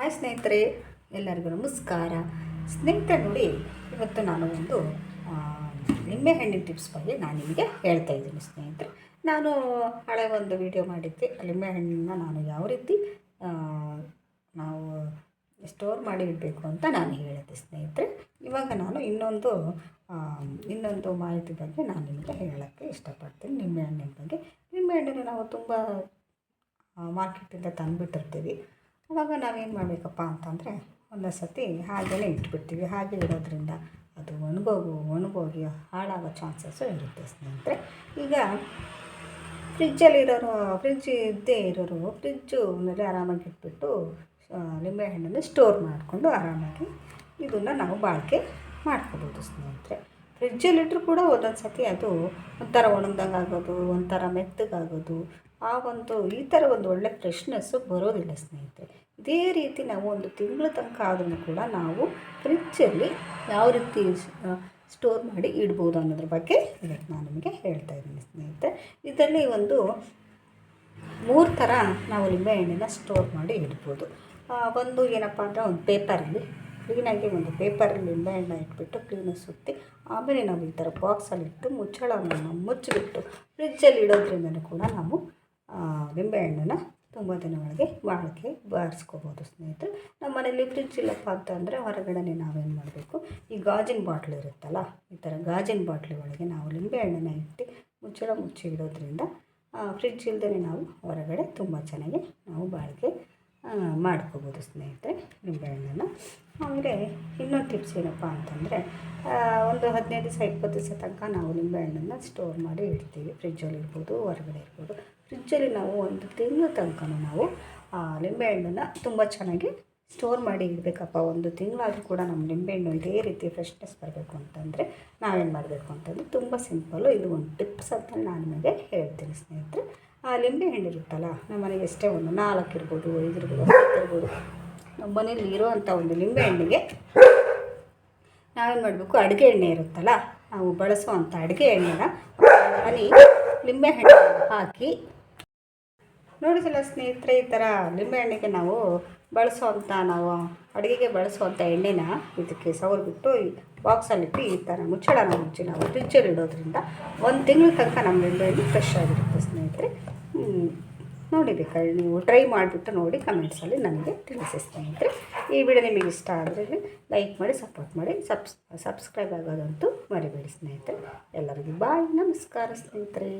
Hi ಸ್ನೇಹಿತರೆ, ಎಲ್ಲರಿಗೂ ನಮಸ್ಕಾರ. ಸ್ನೇಹಿತರೆ ನೋಡಿ, ಇವತ್ತು ನಾನು ಒಂದು ನಿಂಬೆಹಣ್ಣಿನ ಟಿಪ್ಸ್ ಬಗ್ಗೆ ನಾನು ನಿಮಗೆ ಹೇಳ್ತಾ ಇದ್ದೀನಿ ಸ್ನೇಹಿತರೆ. ನಾನು ಹಳೆ ಒಂದು ವಿಡಿಯೋ ಮಾಡಿದ್ದೆ. ಲಿಂಬೆಹಣ್ಣನ್ನ ನಾನು ಯಾವ ರೀತಿ ನಾವು ಸ್ಟೋರ್ ಮಾಡಿ ಇಡಬೇಕು ಅಂತ ನಾನು ಹೇಳಿದ್ದೆ ಸ್ನೇಹಿತರೆ. ಇವಾಗ ನಾನು ಇನ್ನೊಂದು ಇನ್ನೊಂದು ಮಾಹಿತಿ ಬಗ್ಗೆ ನಾನು ನಿಮಗೆ ಹೇಳೋಕ್ಕೆ ಇಷ್ಟಪಡ್ತೀನಿ. ನಿಂಬೆಹಣ್ಣಿನ ಬಗ್ಗೆ. ನಿಂಬೆಹಣ್ಣನ್ನು ನಾವು ತುಂಬ ಮಾರ್ಕೆಟಿಂದ ತಂದುಬಿಟ್ಟಿರ್ತೀವಿ. ಅವಾಗ ನಾವೇನು ಮಾಡಬೇಕಪ್ಪ ಅಂತಂದರೆ ಒಂದೊಂದು ಸತಿ ಹಾಗೆಯೇ ಇಟ್ಬಿಡ್ತೀವಿ, ಹಾಗೆ ಇಡೋದ್ರಿಂದ ಅದು ಒಣಗೋಗು, ಒಣಗೋಗಿ ಹಾಳಾಗೋ ಚಾನ್ಸಸ್ಸು ಇರುತ್ತೆ ಸ್ನೇಹಿತರೆ. ಈಗ ಫ್ರಿಜ್ಜಲ್ಲಿರೋರು, ಫ್ರಿಜ್ ಇದ್ದೇ ಇರೋರು ಫ್ರಿಜ್ಜುನಲ್ಲಿ ಆರಾಮಾಗಿ ಇಟ್ಬಿಟ್ಟು ಲಿಂಬೆಹಣ್ಣನ್ನು ಸ್ಟೋರ್ ಮಾಡಿಕೊಂಡು ಆರಾಮಾಗಿ ಇದನ್ನು ನಾವು ಬಾಳಿಕೆ ಮಾಡ್ಕೋಬೋದು ಸ್ನೇಹಿತರೆ. ಫ್ರಿಜ್ಜಲ್ಲಿಟ್ಟರು ಕೂಡ ಒಂದೊಂದು ಸತಿ ಅದು ಒಂಥರ ಒಣಗ್ದಂಗೆ ಆಗೋದು ಒಂಥರ ಮೆತ್ತಗಾಗೋದು ಆ ಒಂದು ಈ ಥರ ಒಂದು ಒಳ್ಳೆ ಫ್ರೆಶ್ನೆಸ್ಸು ಬರೋದಿಲ್ಲ ಸ್ನೇಹಿತರೆ. ಇದೇ ರೀತಿ ನಾವು ಒಂದು ತಿಂಗಳ ತನಕ ಆದ್ರೂ ಕೂಡ ನಾವು ಫ್ರಿಜ್ಜಲ್ಲಿ ಯಾವ ರೀತಿ ಸ್ಟೋರ್ ಮಾಡಿ ಇಡ್ಬೋದು ಅನ್ನೋದ್ರ ಬಗ್ಗೆ ಇವತ್ತು ನಾನು ನಿಮಗೆ ಹೇಳ್ತಾ ಇದ್ದೀನಿ ಸ್ನೇಹಿತರೆ. ಇದರಲ್ಲಿ ಒಂದು ಮೂರು ಥರ ನಾವು ಲಿಂಬೆಹಣ್ಣಿನ ಸ್ಟೋರ್ ಮಾಡಿ ಇಡ್ಬೋದು. ಒಂದು ಏನಪ್ಪ ಅಂದರೆ ಒಂದು ಪೇಪರಲ್ಲಿ, ಕ್ಲೀನಾಗಿ ಒಂದು ಪೇಪರಲ್ಲಿ ಲಿಂಬೆಹಣ್ಣ ಇಟ್ಬಿಟ್ಟು ಕ್ಲೀನಾಗಿ ಸುತ್ತಿ, ಆಮೇಲೆ ನಾವು ಈ ಥರ ಬಾಕ್ಸಲ್ಲಿ ಇಟ್ಟು ಮುಚ್ಚಳವನ್ನು ಮುಚ್ಚಿಬಿಟ್ಟು ಫ್ರಿಜ್ಜಲ್ಲಿ ಇಡೋದ್ರಿಂದ ಕೂಡ ನಾವು ಆ, ಲಿಂಬೆಹಣ್ಣನ್ನು ತುಂಬ ದಿನಗಳಿಗೆ ಬಾಳಿಕೆ ಬಾರಿಸ್ಕೋಬೋದು ಸ್ನೇಹಿತರೆ. ನಮ್ಮ ಮನೇಲಿ ಫ್ರಿಜ್ ಇಲ್ಲಪ್ಪ ಅಂತಂದರೆ ಹೊರಗಡೆ ನಾವೇನು ಮಾಡಬೇಕು? ಈ ಗಾಜಿನ ಬಾಟ್ಲು ಇರುತ್ತಲ್ಲ ಈ ಥರ ಗಾಜಿನ ಬಾಟ್ಲಿ ಒಳಗೆ ನಾವು ಲಿಂಬೆಹಣ್ಣನ್ನು ಇಟ್ಟು ಮುಚ್ಚಳ ಮುಚ್ಚಿ ಇಡೋದ್ರಿಂದ ಫ್ರಿಜ್ ಇಲ್ಲದೇ ನಾವು ಹೊರಗಡೆ ತುಂಬ ಚೆನ್ನಾಗಿ ನಾವು ಬಾಳಿಕೆ ಮಾಡ್ಕೋಬೋದು ಸ್ನೇಹಿತರೆ ನಿಂಬೆಹಣ್ಣನ್ನು ಆಮೇಲೆ ಇನ್ನೊಂದು ಟಿಪ್ಸ್ ಏನಪ್ಪ ಅಂತಂದರೆ ಒಂದು ಹದಿನೈದು ದಿವಸ ಇಪ್ಪತ್ತು ದಿವಸ ತನಕ ನಾವು ನಿಂಬೆಹಣ್ಣನ್ನು ಸ್ಟೋರ್ ಮಾಡಿ ಇಡ್ತೀವಿ. ಫ್ರಿಜ್ಜಲ್ಲಿ ಇರ್ಬೋದು ಹೊರಗಡೆ ಇರ್ಬೋದು. ಫ್ರಿಜ್ಜಲ್ಲಿ ನಾವು ಒಂದು ತಿಂಗಳ ತನಕ ನಾವು ಆ, ಲಿಂಬೆಹಣ್ಣನ್ನು ತುಂಬ ಚೆನ್ನಾಗಿ ಸ್ಟೋರ್ ಮಾಡಿ ಇಡಬೇಕಪ್ಪ. ಒಂದು ತಿಂಗಳಾದರೂ ಕೂಡ ನಮ್ಮ ನಿಂಬೆಹಣ್ಣು ಇದೇ ರೀತಿ ಫ್ರೆಶ್ನೆಸ್ ಬರಬೇಕು ಅಂತಂದರೆ ನಾವೇನು ಮಾಡಬೇಕು ಅಂತಂದರೆ ತುಂಬ ಸಿಂಪಲ್ಲು ಇದು ಒಂದು ಟಿಪ್ಸ್ ಅಂತ ನಾನು ನಿಮಗೆ ಹೇಳ್ತೀನಿ ಸ್ನೇಹಿತರೆ. ಆ ಲಿಂಬೆಹಣ್ಣು ಇರುತ್ತಲ್ಲ ನಮ್ಮ ಮನೆಗೆ ಎಷ್ಟೇ ಒಂದು ನಾಲ್ಕು ಇರ್ಬೋದು ಐದು ಇರ್ಬೋದು ಇರ್ಬೋದು ನಮ್ಮ ಮನೇಲಿ ಇರುವಂಥ ಒಂದು ಲಿಂಬೆಹಣ್ಣಿಗೆ ನಾವೇನು ಮಾಡಬೇಕು ಅಡುಗೆ ಎಣ್ಣೆ ಇರುತ್ತಲ್ಲ ನಾವು ಬಳಸುವಂಥ ಅಡುಗೆ ಎಣ್ಣೆನ ಹನಿ ಲಿಂಬೆಹಣ್ಣು ಹಾಕಿ ನೋಡಿಸಲ್ಲ ಸ್ನೇಹಿತರೆ, ಈ ಥರ ಲಿಂಬೆಹಣ್ಣಿಗೆ ನಾವು ಬಳಸುವಂಥ ನಾವು ಅಡುಗೆಗೆ ಬಳಸುವಂಥ ಎಣ್ಣೆನ ಇದಕ್ಕೆ ಸವರ್ಬಿಟ್ಟು ಬಾಕ್ಸಲ್ಲಿಟ್ಟು ಈ ಥರ ಮುಚ್ಚಳನ ಮುಚ್ಚಿ ನಾವು ಫ್ರಿಜ್ಜಲ್ಲಿ ಇಡೋದ್ರಿಂದ ಒಂದು ತಿಂಗಳ ತನಕ ನಮ್ಮ ಲಿಂಬೆಹಣ್ಣು ಫ್ರೆಶ್ ಆಗಿರುತ್ತೆ ಸ್ನೇಹಿತರೆ. ನೋಡಿ ಬೇಕಾದ್ರೆ ನೀವು ಟ್ರೈ ಮಾಡಿಬಿಟ್ಟು ನೋಡಿ ಕಮೆಂಟ್ಸಲ್ಲಿ ನನಗೆ ತಿಳಿಸಿ ಸ್ನೇಹಿತರೆ. ಈ ವಿಡಿಯೋ ನಿಮಗೆ ಇಷ್ಟ ಆದರೆ ಲೈಕ್ ಮಾಡಿ ಸಪೋರ್ಟ್ ಮಾಡಿ ಸಬ್ಸ್ ಸಬ್ಸ್ಕ್ರೈಬ್ ಆಗೋದಂತೂ ಮರಿಬೇಡಿ ಸ್ನೇಹಿತರೆ. ಎಲ್ಲರಿಗೂ ಬಾಯ್ ನಮಸ್ಕಾರ ಸ್ನೇಹಿತರೆ.